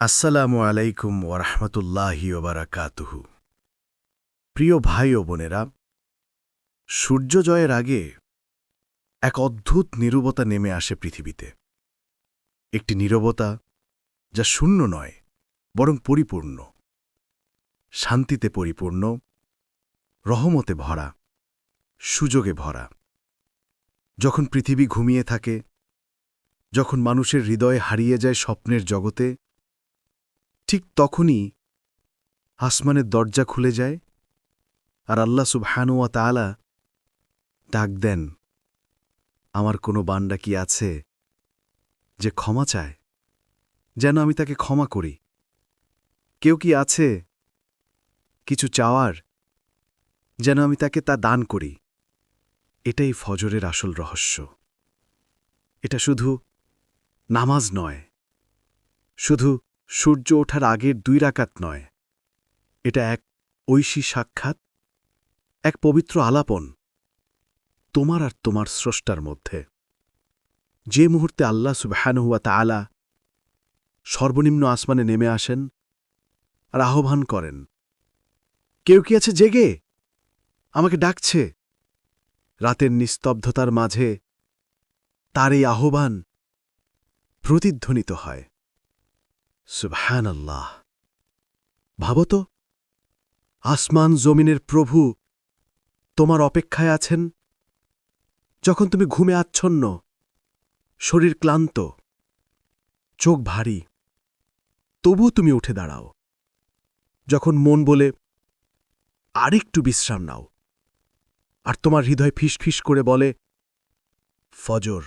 আসসালামু আলাইকুম ওরহমতুল্লাহি ওবারাকাতুহু প্রিয় ভাই ও বোনেরা সূর্যোদয়ের আগে এক অদ্ভুত নীরবতা নেমে আসে পৃথিবীতে। একটি নীরবতা যা শূন্য নয়, বরং পরিপূর্ণ। শান্তিতে পরিপূর্ণ, রহমতে ভরা, সুযোগে ভরা। যখন পৃথিবী ঘুমিয়ে থাকে, যখন মানুষের হৃদয় হারিয়ে যায় স্বপ্নের জগতে ঠিক তখনই আসমানের দরজা খুলে যায় আর আল্লাহ সুবহানুয়া তাআলা ডাক দেন, আমার কোনো বান্ডা কি আছে যে ক্ষমা চায়? যেন আমি তাকে ক্ষমা করি। কেউ কি আছে কিছু চাওয়ার? যেন আমি তাকে তা দান করি। এটাই ফজরের আসল রহস্য। এটা শুধু নামাজ নয়, শুধু সূর্য ওঠার আগের দুই রাকাত নয়। এটা এক ঐশী সাক্ষাৎ, এক পবিত্র আলাপন, তোমার আর তোমার স্রষ্টার মধ্যে। যে মুহূর্তে আল্লাহ সুবহানহুয়া তাআলা সর্বনিম্ন আসমানে নেমে আসেন আর আহ্বান করেন, কেউ কি আছে জেগে? আমাকে ডাকছে। রাতের নিস্তব্ধতার মাঝে তার এই আহ্বান প্রতিধ্বনিত হয়। সুবহান আল্লাহ ভাবো তো, আসমান জমিনের প্রভু তোমার অপেক্ষায় আছেন? যখন তুমি ঘুমে আচ্ছন্ন, শরীর ক্লান্ত, চোখ ভারী তবু তুমি উঠে দাঁড়াও। যখন মন বলে, আরেকটু বিশ্রাম নাও, আর তোমার হৃদয় ফিসফিস করে বলে, ফজর,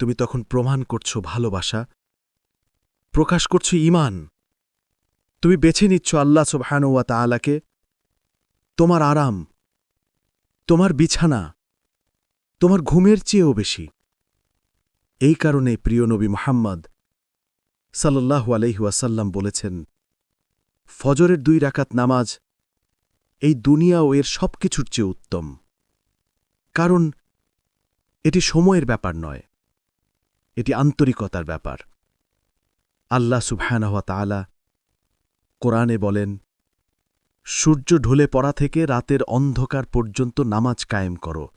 তুমি তখন প্রমাণ করছ ভালোবাসা প্রকাশ করছ ইমান তুমি বেছে নিচ্ছ আল্লাহ সুবহানুয়া তাআলাকে। তোমার আরাম, তোমার বিছানা, তোমার ঘুমের চেয়েও বেশি। এই কারণে প্রিয় নবী মোহাম্মদ সাল্লাল্লাহু আলহিউসাল্লাম বলেছেন, ফজরের দুই রাকাত নামাজ এই দুনিয়া ও এর সব কিছুর চেয়ে উত্তম। কারণ এটি সময়ের ব্যাপার নয়, এটি আন্তরিকতার ব্যাপার। আল্লাহ সুবহানাহা তাআলা কোরআনে বলেন, সূর্য ঢলে পড়া থেকে রাতের অন্ধকার পর্যন্ত নামাজ কায়েম করো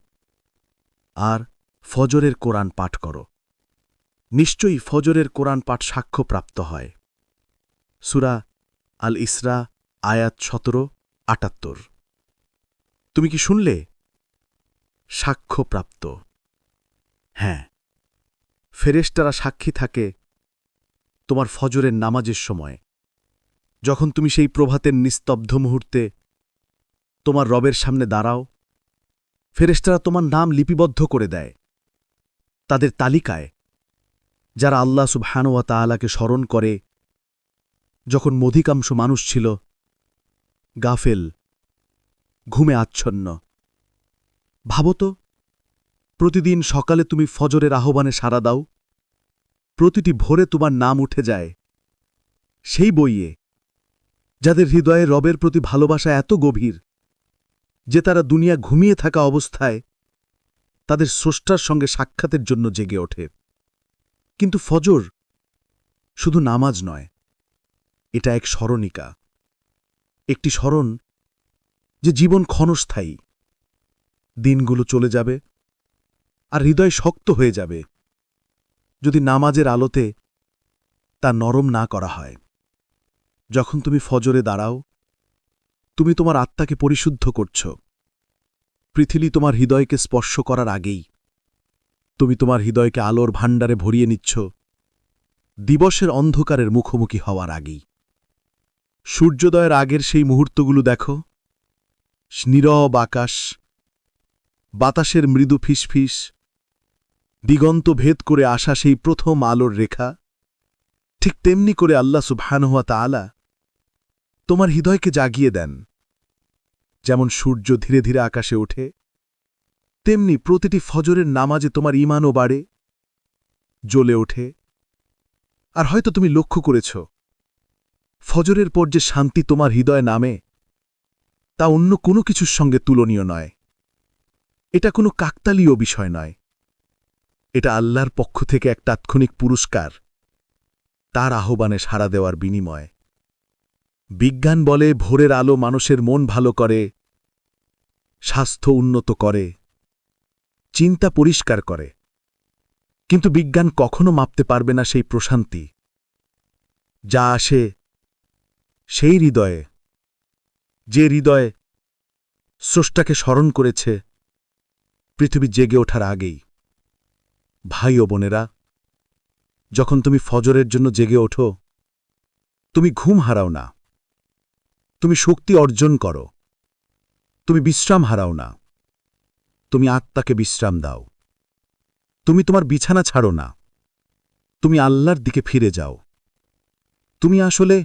আর ফজরের কোরআন পাঠ করো। নিশ্চয়ই ফজরের কোরআন পাঠ সাক্ষ্যপ্রাপ্ত হয়। সুরা আল ইসরা, আয়াত সতেরো, আটাত্তর। তুমি কি শুনলে? সাক্ষ্যপ্রাপ্ত। হ্যাঁ। ফেরেশতারা সাক্ষী থাকে তোমার ফজরের নামাজের সময়। যখন তুমি সেই প্রভাতের নিস্তব্ধ মুহূর্তে তোমার রবের সামনে দাঁড়াও, ফেরেশতারা তোমার নাম লিপিবদ্ধ করে দেয়। তাদের তালিকায় যারা আল্লাহ সুবহানুয়া তাআলাকে স্মরণ করে, যখন মধিকাংশ মানুষ ছিল গাফেল, ঘুমে আচ্ছন্ন। ভাবত প্রতিদিন সকালে তুমি ফজরের আহ্বানে সাড়া দাও প্রতিটি ভোরে তোমার নাম উঠে যায়। সেই বইয়ে, যাদের হৃদয়ে রবের প্রতি ভালোবাসা এত গভীর, যে তারা দুনিয়া ঘুমিয়ে থাকা অবস্থায় তাদের স্রষ্টার সঙ্গে সাক্ষাতের জন্য জেগে ওঠে। কিন্তু ফজর শুধু নামাজ নয়, এটা এক স্মরণিকা। একটি স্মরণ যে জীবন ক্ষণস্থায়ী। দিনগুলো চলে যাবে আর হৃদয় শক্ত হয়ে যাবে। যদি নামাজের আলোতে তা নরম না করা হয়, যখন তুমি ফজরে দাঁড়াও, তুমি তোমার আত্মাকে পরিশুদ্ধ করছ। পৃথিবী তোমার হৃদয়কে স্পর্শ করার আগেই তুমি তোমার হৃদয়কে আলোর ভাণ্ডারে ভরিয়ে নিচ্ছ। দিবসের অন্ধকারের মুখোমুখি হওয়ার আগেই। সূর্যোদয়ের আগের সেই মুহূর্তগুলো দেখো। নীরব আকাশ, বাতাসের মৃদু ফিসফিস দিগন্ত ভেদ করে আসা সেই প্রথম আলোর রেখা। ঠিক তেমনি করে আল্লাহ সুবহানহুয়া তাআলা তোমার হৃদয়কে জাগিয়ে দেন। যেমন সূর্য ধীরে ধীরে আকাশে ওঠে, তেমনি প্রতিটি ফজরের নামাজে তোমার ইমানও বাড়ে, জ্বলে ওঠে। আর হয়তো তুমি লক্ষ্য করেছ, ফজরের পর যে শান্তি তোমার হৃদয় নামে, তা অন্য কোনো কিছুর সঙ্গে তুলনীয় নয়। এটা কোনো কাকতালীয় বিষয় নয়। এটা আল্লাহর পক্ষ থেকে এক তাৎক্ষণিক পুরস্কার। তার আহ্বানে সাড়া দেওয়ার বিনিময়। বিজ্ঞান বলে ভোরের আলো মানুষের মন ভালো করে, স্বাস্থ্য উন্নত করে, চিন্তা পরিষ্কার করে। কিন্তু বিজ্ঞান কখনো মাপতে পারবে না সেই প্রশান্তি। যা আসে সেই হৃদয়ে, যে হৃদয়ে স্রষ্টাকে স্মরণ করেছে পৃথিবী জেগে ওঠার আগেই। ভাই ও বোনেরা, যখন তুমি ফজরের জন্য জেগে ওঠো, তুমি ঘুম হারাও না। তুমি শক্তি অর্জন করো। তুমি বিশ্রাম হারাও না। তুমি আত্মাকে বিশ্রাম দাও। তুমি তোমার বিছানা ছাড়ো না। তুমি আল্লাহর দিকে ফিরে যাও। তুমি আসলে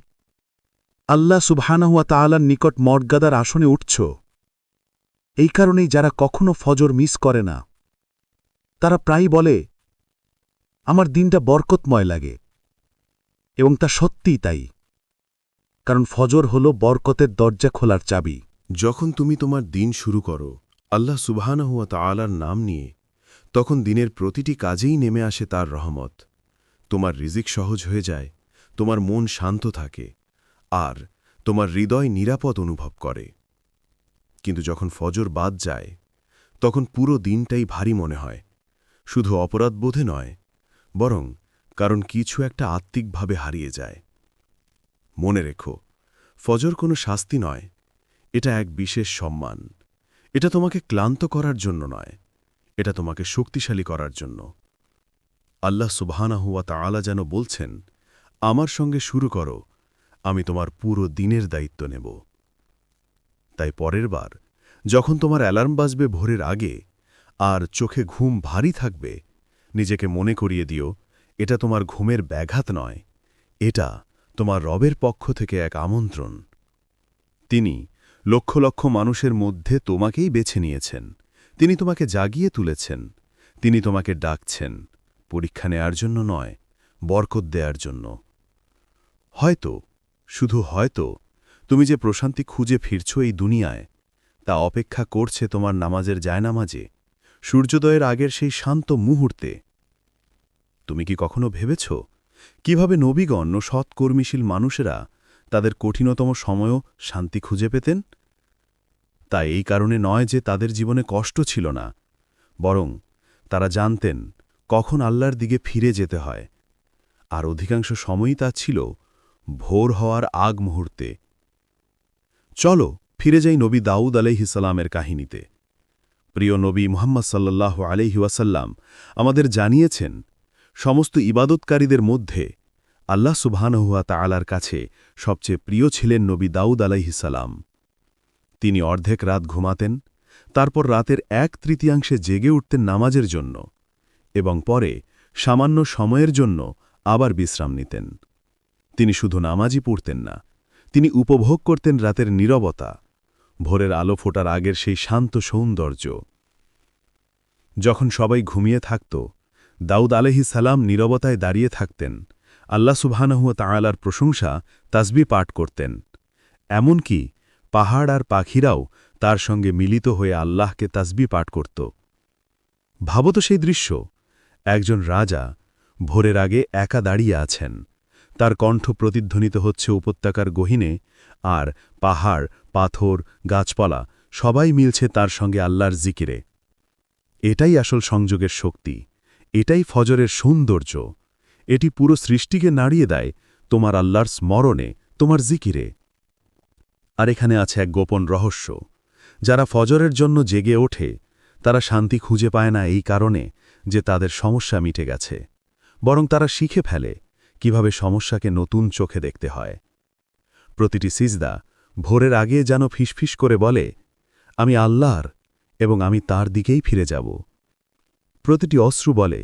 আল্লাহ সুবহানাহুয়া তাআলার নিকট মর্যাদার আসনে উঠছ। এই কারণেই যারা কখনো ফজর মিস করে না তারা প্রায়ই বলে, আমার দিনটা বরকতময় লাগে এবং তা সত্যিই তাই। কারণ ফজর হল বরকতের দরজা খোলার চাবি। যখন তুমি তোমার দিন শুরু করো, আল্লাহ সুবহানাহুয়া তাআলার নাম নিয়ে, তখন দিনের প্রতিটি কাজেই নেমে আসে তার রহমত। তোমার রিজিক সহজ হয়ে যায়, তোমার মন শান্ত থাকে, আর তোমার হৃদয় নিরাপদ অনুভব করে। কিন্তু যখন ফজর বাদ যায়, তখন পুরো দিনটাই ভারী মনে হয়। শুধু অপরাধবোধে নয়, বরং কারণ কিছু একটা আত্মিকভাবে হারিয়ে যায়। মনে রেখো, ফজর কোনো শাস্তি নয়, এটা এক বিশেষ সম্মান। এটা তোমাকে ক্লান্ত করার জন্য নয়, এটা তোমাকে শক্তিশালী করার জন্য। আল্লাহ সুবহানাহুয়া তাআলা যেন বলছেন, আমার সঙ্গে শুরু করো, আমি তোমার পুরো দিনের দায়িত্ব নেব। তাই পরের বার, যখন তোমার অ্যালার্ম বাজবে ভোরের আগে আর চোখে ঘুম ভারী থাকবে, নিজেকে মনে করিয়ে দিও, এটা তোমার ঘুমের ব্যাঘাত নয়, এটা তোমার রবের পক্ষ থেকে এক আমন্ত্রণ। তিনি লক্ষ লক্ষ মানুষের মধ্যে তোমাকেই বেছে নিয়েছেন, তিনি তোমাকে জাগিয়ে তুলেছেন, তিনি তোমাকে ডাকছেন, পরীক্ষা নেয়ার জন্য নয়, বরকত দেয়ার জন্য। হয়তো, শুধু হয়তো, তুমি যে প্রশান্তি খুঁজে ফিরছ এই দুনিয়ায়, তা অপেক্ষা করছে তোমার নামাজের জায়নামাজে সূর্যোদয়ের আগের সেই শান্ত মুহূর্তে। তুমি কি কখনো ভেবেছ, কীভাবে নবীগণ ও সৎকর্মীশীল মানুষেরা তাদের কঠিনতম সময়ও শান্তি খুঁজে পেতেন? তা এই কারণে নয় যে তাদের জীবনে কষ্ট ছিল না, বরং তারা জানতেন কখন আল্লাহর দিকে ফিরে যেতে হয়। আর অধিকাংশ সময়ই তা ছিল ভোর হওয়ার আগ মুহূর্তে চলো ফিরে যাই নবী দাউদ আলাইহিসালামের কাহিনীতে। প্রিয় নবী মুহাম্মদ সাল্লাহ ওয়াসাল্লাম আমাদের জানিয়েছেন, সমস্ত ইবাদতকারীদের মধ্যে আল্লাহ সুবহানহুয়া তালার কাছে সবচেয়ে প্রিয় ছিলেন নবী দাউদ আলাইহিসালাম তিনি অর্ধেক রাত ঘুমাতেন, তারপর রাতের এক তৃতীয়াংশে জেগে উঠতেন নামাজের জন্য এবং পরে সামান্য সময়ের জন্য আবার বিশ্রাম নিতেন। তিনি শুধু নামাজই পড়তেন না, তিনি উপভোগ করতেন রাতের নীরবতা। ভোরের আলো ফোটার আগের সেই শান্ত সৌন্দর্য। যখন সবাই ঘুমিয়ে থাকত, দাউদ আলহি সালাম নীরবতায় দাঁড়িয়ে থাকতেন। আল্লাহ সুবহানাহুয়া তাঁলার প্রশংসা, তাসবি পাঠ করতেন। এমনকি পাহাড় আর পাখিরাও তার সঙ্গে মিলিত হয়ে আল্লাহকে তাসবি পাঠ করত। ভাবত সেই দৃশ্য, একজন রাজা ভোরের আগে একা দাঁড়িয়ে আছেন। তার কণ্ঠ প্রতিধ্বনিত হচ্ছে উপত্যকার গহিনে আর পাহাড়, পাথর, গাছপালা, সবাই মিলছে তার সঙ্গে আল্লাহর জিকিরে। এটাই আসল সংযোগের শক্তি। এটাই ফজরের সৌন্দর্য। এটি পুরো সৃষ্টিকে নাড়িয়ে দেয় তোমার আল্লাহর স্মরণে, তোমার জিকিরে। আর এখানে আছে এক গোপন রহস্য। যারা ফজরের জন্য জেগে ওঠে, তারা শান্তি খুঁজে পায় না এই কারণে যে তাদের সমস্যা মিটে গেছে। বরং তারা শিখে ফেলে কীভাবে সমস্যাকে নতুন চোখে দেখতে হয়। প্রতিটি সিজদা ভোরের আগে যেন ফিসফিস করে বলে, আমি আল্লাহর এবং আমি তার দিকেই ফিরে যাব। প্রতিটি অশ্রু বলে,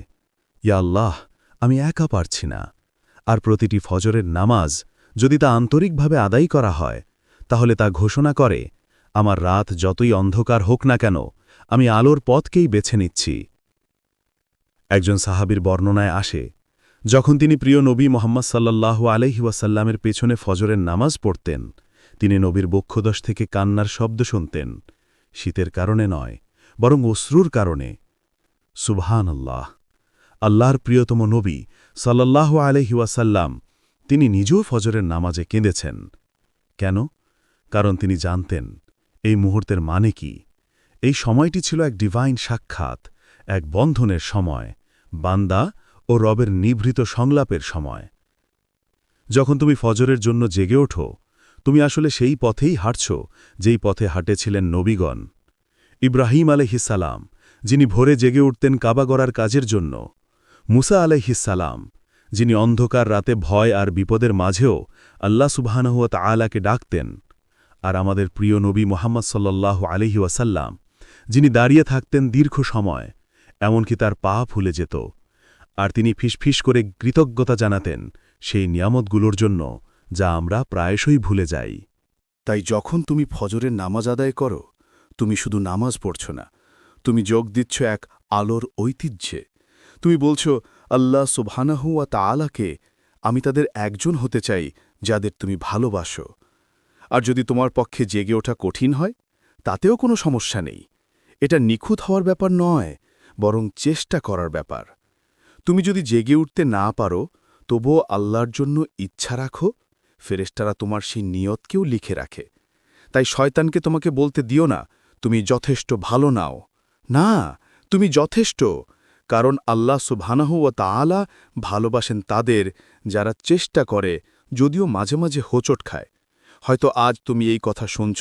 ইয়া আল্লাহ, আমি একা পারছি না। আর প্রতিটি ফজরের নামাজ যদি তা আন্তরিকভাবে আদায় করা হয়, তাহলে তা ঘোষণা করে, আমার রাত যতই অন্ধকার হোক না কেন, আমি আলোর পথকেই বেছে নিচ্ছি। একজন সাহাবির বর্ণনায় আসে যখন তিনি প্রিয় নবী মোহাম্মদ আলহি ওয়াসাল্লামের পেছনে ফজরের নামাজ পড়তেন, তিনি নবীর বক্ষদশ থেকে কান্নার শব্দ শুনতেন। শীতের কারণে নয়, বরং অশ্রুর কারণে। সুবহান আল্লাহ আল্লাহর প্রিয়তম নবী আলহি ওয়াসাল্লাম তিনি নিজেও ফজরের নামাজে কেঁদেছেন। কেন? কারণ তিনি জানতেন, এই মুহূর্তের মানে কি? এই সময়টি ছিল এক ডিভাইন সাক্ষাৎ, এক বন্ধনের সময়। বান্দা ও রবের নিভৃত সংলাপের সময়। যখন তুমি ফজরের জন্য জেগে ওঠো, তুমি আসলে সেই পথেই হাঁটছ, যেই পথে হাঁটেছিলেন নবীগণ। ইব্রাহিম আলহিসাল্লাম যিনি ভোরে জেগে উঠতেন কাবা গড়ার কাজের জন্য। মুসা আলহিসাল্লাম যিনি অন্ধকার রাতে ভয় আর বিপদের মাঝেও আল্লাহ সুবাহানহুয়া আলাকে ডাকতেন। আর আমাদের প্রিয় নবী মোহাম্মদ সাল্লাহ আলহি ওয়াসাল্লাম, যিনি দাঁড়িয়ে থাকতেন দীর্ঘ সময়, এমনকি তার পা ফুলে যেত। আর তিনি ফিসফিস করে কৃতজ্ঞতা জানাতেন সেই নিয়ামতগুলোর জন্য, যা আমরা প্রায়শই ভুলে যাই। তাই যখন তুমি ফজরের নামাজ আদায় করো, তুমি শুধু নামাজ পড়ছ না, তুমি যোগ দিচ্ছ এক আলোর ঐতিহ্যে। তুমি বলছ, আল্লাহ সুবহানাহুয়া তাআলাকে, আমি তাদের একজন হতে চাই যাদের তুমি ভালোবাসো। আর যদি তোমার পক্ষে জেগে ওঠা কঠিন হয়, তাতেও কোনো সমস্যা নেই। এটা নিখুঁত হওয়ার ব্যাপার নয়, বরং চেষ্টা করার ব্যাপার। তুমি যদি জেগে উঠতে না পারো, তবুও আল্লাহর জন্য ইচ্ছা রাখো, ফেরেশতারা তোমার সেই নিয়তকেও লিখে রাখে। তাই শয়তানকে তোমাকে বলতে দিও না, তুমি যথেষ্ট ভালো নাও। না, তুমি যথেষ্ট, কারণ আল্লাহ সুবহানাহু ও তাআলা ভালোবাসেন তাদের যারা চেষ্টা করে, যদিও মাঝে মাঝে হোঁচট খায়। হয়তো আজ তুমি এই কথা শুনছ,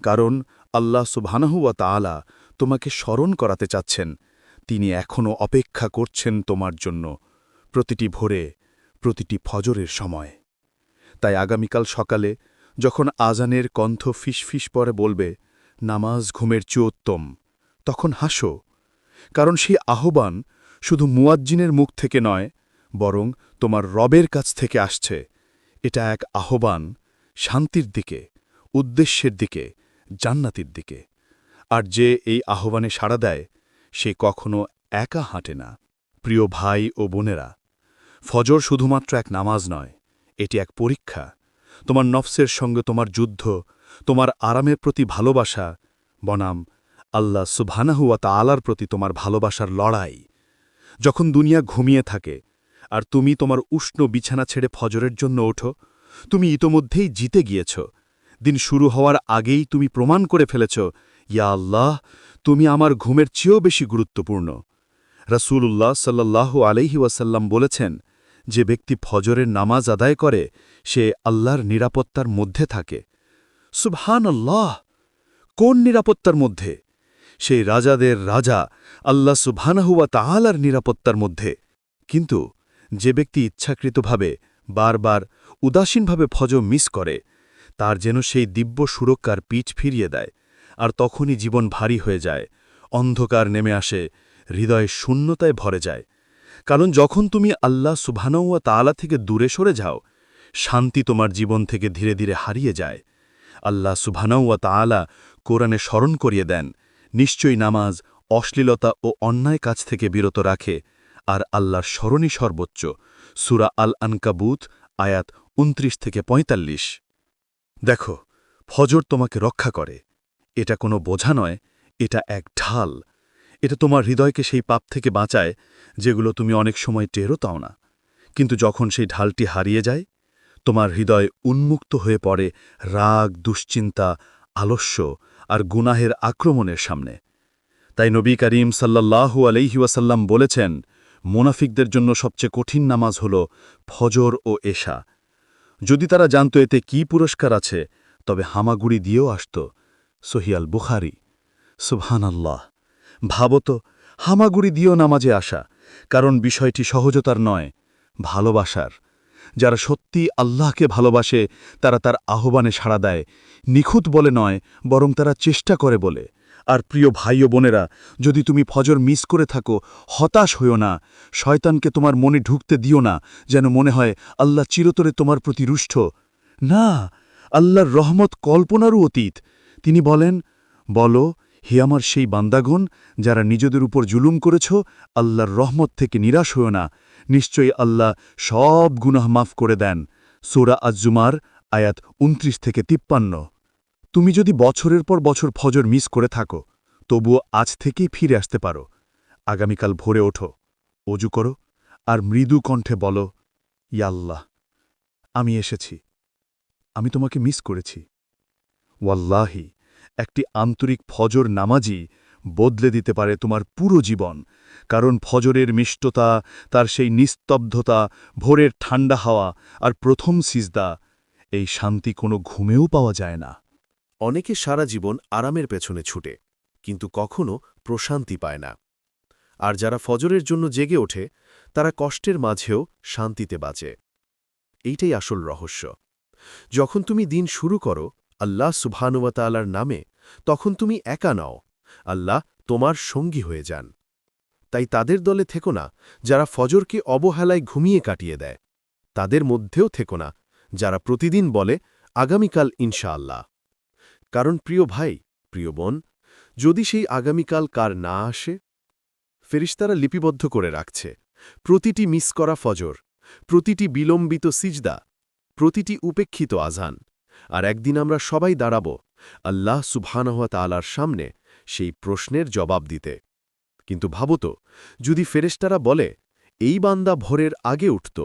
কারণ আল্লাহ সুবহানাহু ও তাআলা তোমাকে স্মরণ করাতে চাচ্ছেন। তিনি এখনও অপেক্ষা করছেন তোমার জন্য প্রতিটি ভোরে, প্রতিটি ফজরের সময়। তাই আগামীকাল সকালে যখন আজানের কণ্ঠ ফিসফিস পরে বলবে, নামাজ ঘুমের চুয়োত্তম তখন হাসো, কারণ সেই আহ্বান শুধু মুয়াজ্জিনের মুখ থেকে নয়, বরং তোমার রবের কাছ থেকে আসছে। এটা এক আহ্বান শান্তির দিকে, উদ্দেশ্যের দিকে, জান্নাতির দিকে। আর যে এই আহ্বানে সাড়া দেয় সে কখনো একা হাঁটে না। প্রিয় ভাই ও বোনেরা, ফজর শুধুমাত্র এক নামাজ নয়, এটি এক পরীক্ষা। তোমার নফসের সঙ্গে তোমার যুদ্ধ, তোমার আরামের প্রতি ভালোবাসা, বনাম, আল্লাহ সুবহানাহুয়া তাআলার প্রতি তোমার ভালোবাসার লড়াই। যখন দুনিয়া ঘুমিয়ে থাকে, আর তুমি তোমার উষ্ণ বিছানা ছেড়ে ফজরের জন্য ওঠো, তুমি ইতোমধ্যেই জিতে গিয়েছ। দিন শুরু হওয়ার আগেই তুমি প্রমাণ করে ফেলেছ, ইয়া আল্লাহ তুমি আমার ঘুমের চেয়েও বেশি গুরুত্বপূর্ণ। রাসূলুল্লাহ সাল্লাহ আলাইহি ওয়াসাল্লাম বলেছেন, যে ব্যক্তি ফজরের নামাজ আদায় করে, সে আল্লাহর নিরাপত্তার মধ্যে থাকে। সুবহান আল্লাহ কোন নিরাপত্তার মধ্যে? সেই রাজাদের রাজা আল্লাহ সুবহানাহুয়া তাহালার নিরাপত্তার মধ্যে। কিন্তু যে ব্যক্তি ইচ্ছাকৃতভাবে বারবার উদাসীনভাবে ফজ মিস করে, তার যেন সেই দিব্য সুরক্ষার পিঠ ফিরিয়ে দেয়। আর তখনই জীবন ভারী হয়ে যায়। অন্ধকার নেমে আসে, হৃদয়ে শূন্যতায় ভরে যায়। কারণ যখন তুমি আল্লাহ সুবহানাউয়া তাআলা থেকে দূরে সরে যাও, শান্তি তোমার জীবন থেকে ধীরে ধীরে হারিয়ে যায়। আল্লাহ সুবহানাউয়া তাআলা কোরআনে স্মরণ করিয়ে দেন, নিশ্চয়ই নামাজ অশ্লীলতা ও অন্যায় কাজ থেকে বিরত রাখে, আর আল্লাহর স্মরণই সর্বোচ্চ। সুরা আল আনকাবুত আয়াত উনত্রিশ থেকে ৪৫ দেখো, ফজর তোমাকে রক্ষা করে এটা কোনো বোঝা নয়, এটা এক ঢাল। এটা তোমার হৃদয়কে সেই পাপ থেকে বাঁচায় যেগুলো তুমি অনেক সময় টেরও তাও না। কিন্তু যখন সেই ঢালটি হারিয়ে যায়, তোমার হৃদয় উন্মুক্ত হয়ে পড়ে রাগ, দুশ্চিন্তা, আলস্য আর গুনাহের আক্রমণের সামনে। তাই নবী করিম সাল্লাল্লাহু আলাইহি ওয়াসাল্লাম বলেছেন, মোনাফিকদের জন্য সবচেয়ে কঠিন নামাজ হল ফজর ও এশা। যদি তারা জানত এতে কি পুরস্কার আছে, তবে হামাগুড়ি দিয়েও আসত। সহিয়াল বুখারি। সুবহানাল্লাহ। ভাবো তো, হামাগুড়ি দিও নামাজে আসা, কারণ বিষয়টি সহজতার নয়, ভালোবাসার। যারা সত্যি আল্লাহকে ভালোবাসে, তারা তার আহ্বানে সাড়া দেয়, নিখুঁত বলে নয়, বরং তারা চেষ্টা করে বলে। আর প্রিয় ভাই ও বোনেরা, যদি তুমি ফজর মিস করে থাকো, হতাশ হইও না, শয়তানকে তোমার মনে ঢুকতে দিও না, যেন মনে হয় আল্লাহ চিরতরে তোমার প্রতি রুষ্ট। না, আল্লাহর রহমত কল্পনারও অতীত। তিনি বলেন, বল, হে আমার সেই বান্দাগণ, যারা নিজেদের উপর জুলুম করেছ, আল্লাহর রহমত থেকে নিরাশ হও না। নিশ্চয়ই আল্লাহ সব গুনাহ মাফ করে দেন। সোরা আজ্জুমার আয়াত উনত্রিশ থেকে তিপ্পান্ন। তুমি যদি বছরের পর বছর ফজর মিস করে থাকো, তবুও আজ থেকেই ফিরে আসতে পারো। আগামীকাল ভোরে ওঠো, অজু করো, আর মৃদু কণ্ঠে বলো ইয়াল্লাহ আমি এসেছি। আমি তোমাকে মিস করেছি। ওয়াল্লাহি, একটি আন্তরিক ফজর নামাজি বদলে দিতে পারে তোমার পুরো জীবন, কারণ ফজরের মিষ্টতা, তার সেই নিস্তব্ধতা, ভোরের ঠান্ডা হাওয়া আর প্রথম সিজদা, এই শান্তি কোনো ঘুমেও পাওয়া যায় না। অনেকে সারা জীবন আরামের পেছনে ছুটে, কিন্তু কখনো প্রশান্তি পায় না। আর যারা ফজরের জন্য জেগে ওঠে, তারা কষ্টের মাঝেও শান্তিতে বাঁচে। এইটাই আসল রহস্য। যখন তুমি দিন শুরু করো আল্লাহ সুবহানুয়াতালার নামে, তখন তুমি একা নাও। আল্লাহ তোমার সঙ্গী হয়ে যান। তাই তাদের দলে থেকো না, যারা ফজরকে অবহেলায় ঘুমিয়ে কাটিয়ে দেয়। তাদের মধ্যেও থেকো না, যারা প্রতিদিন বলে, আগামীকাল ইনশাআল্লাহ। কারণ, প্রিয় ভাই, প্রিয় বোন, যদি সেই আগামীকাল কার না আসে? ফেরিস্তারা লিপিবদ্ধ করে রাখছে। প্রতিটি মিস করা ফজর, প্রতিটি বিলম্বিত সিজদা, প্রতিটি উপেক্ষিত আজান আর একদিন আমরা সবাই দাঁড়াব আল্লাহ সুবহানহা তালার সামনে সেই প্রশ্নের জবাব দিতে। কিন্তু ভাবত যদি ফেরেস্তারা বলে, এই বান্দা ভোরের আগে উঠত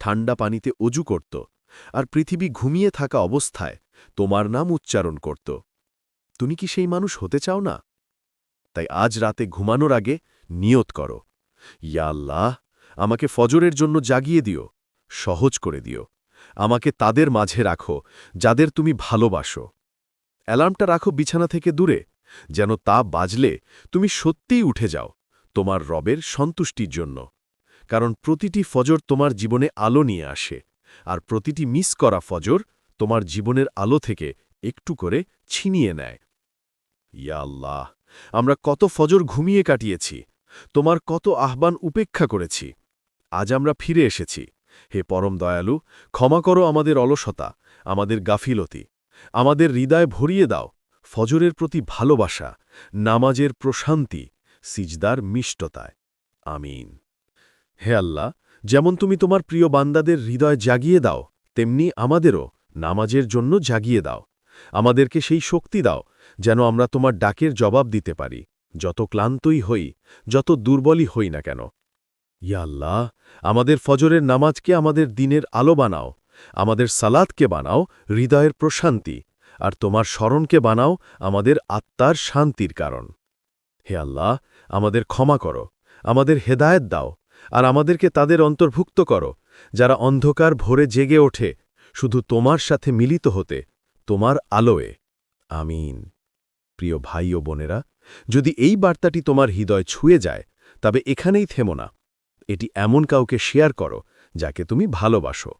ঠান্ডা পানিতে অজু করত আর পৃথিবী ঘুমিয়ে থাকা অবস্থায় তোমার নাম উচ্চারণ করত, তুমি কি সেই মানুষ হতে চাও না? তাই আজ রাতে ঘুমানোর আগে নিয়ত করো। ইয়া আল্লাহ, আমাকে ফজরের জন্য জাগিয়ে দিও, সহজ করে দিও। আমাকে তাদের মাঝে রাখো, যাদের তুমি ভালোবাসো। অ্যালার্মটা রাখো বিছানা থেকে দূরে, যেন তা বাজলে তুমি সত্যিই উঠে যাও, তোমার রবের সন্তুষ্টির জন্য। কারণ প্রতিটি ফজর তোমার জীবনে আলো নিয়ে আসে, আর প্রতিটি মিস করা ফজর তোমার জীবনের আলো থেকে একটু করে ছিনিয়ে নেয়। ইয়া আল্লাহ, আমরা কত ফজর ঘুমিয়ে কাটিয়েছি, তোমার কত আহ্বান উপেক্ষা করেছি, আজ আমরা ফিরে এসেছি। হে পরম দয়ালু, ক্ষমা করো আমাদের অলসতা, আমাদের গাফিলতি, আমাদের হৃদয় ভরিয়ে দাও, ফজরের প্রতি ভালোবাসা, নামাজের প্রশান্তি, সিজদার মিষ্টতায়। আমিন। হে আল্লাহ, যেমন তুমি তোমার প্রিয় বান্দাদের হৃদয় জাগিয়ে দাও, তেমনি আমাদেরও নামাজের জন্য জাগিয়ে দাও। আমাদেরকে সেই শক্তি দাও, যেন আমরা তোমার ডাকের জবাব দিতে পারি। যত ক্লান্তই হই, যত দুর্বলই হই না কেন ইয়া আল্লাহ, আমাদের ফজরের নামাজকে আমাদের দিনের আলো বানাও, আমাদের সালাদকে বানাও হৃদয়ের প্রশান্তি, আর তোমার স্মরণকে বানাও আমাদের আত্মার শান্তির কারণ। হে আল্লাহ, আমাদের ক্ষমা করো, আমাদের হেদায়েত দাও, আর আমাদেরকে তাদের অন্তর্ভুক্ত করো, যারা অন্ধকার ভোরে জেগে ওঠে, শুধু তোমার সাথে মিলিত হতে, তোমার আলোয়ে। আমিন। প্রিয় ভাই ও বোনেরা, যদি এই বার্তাটি তোমার হৃদয় ছুঁয়ে যায়, তবে এখানেই থেমো না। এটি এমন কাউকে শেয়ার করো যাকে তুমি ভালোবাসো।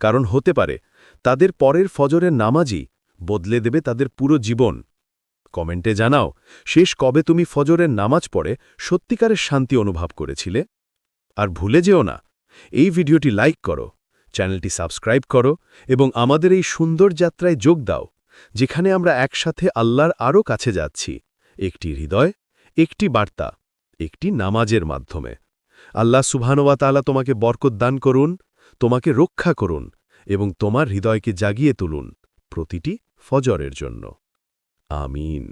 কারণ হতে পারে, তাদের পরের ফজরের নামাজই বদলে দেবে তাদের পুরো জীবন। কমেন্টে জানাও, শেষ কবে তুমি ফজরের নামাজ পড়ে সত্যিকারের শান্তি অনুভব করেছিলে? আর ভুলে যেও না, এই ভিডিওটি লাইক করো, চ্যানেলটি সাবস্ক্রাইব করো এবং আমাদের এই সুন্দর যাত্রায় যোগ দাও, যেখানে আমরা একসাথে আল্লাহর আরও কাছে যাচ্ছি। একটি হৃদয়, একটি বার্তা, একটি নামাজের মাধ্যমে। আল্লাহ সুবহানওয়া তালা তোমাকে বরকত দান করুন, তোমাকে রক্ষা করুন এবং তোমার হৃদয়কে জাগিয়ে তুলুন প্রতিটি ফজরের জন্য। আমিন।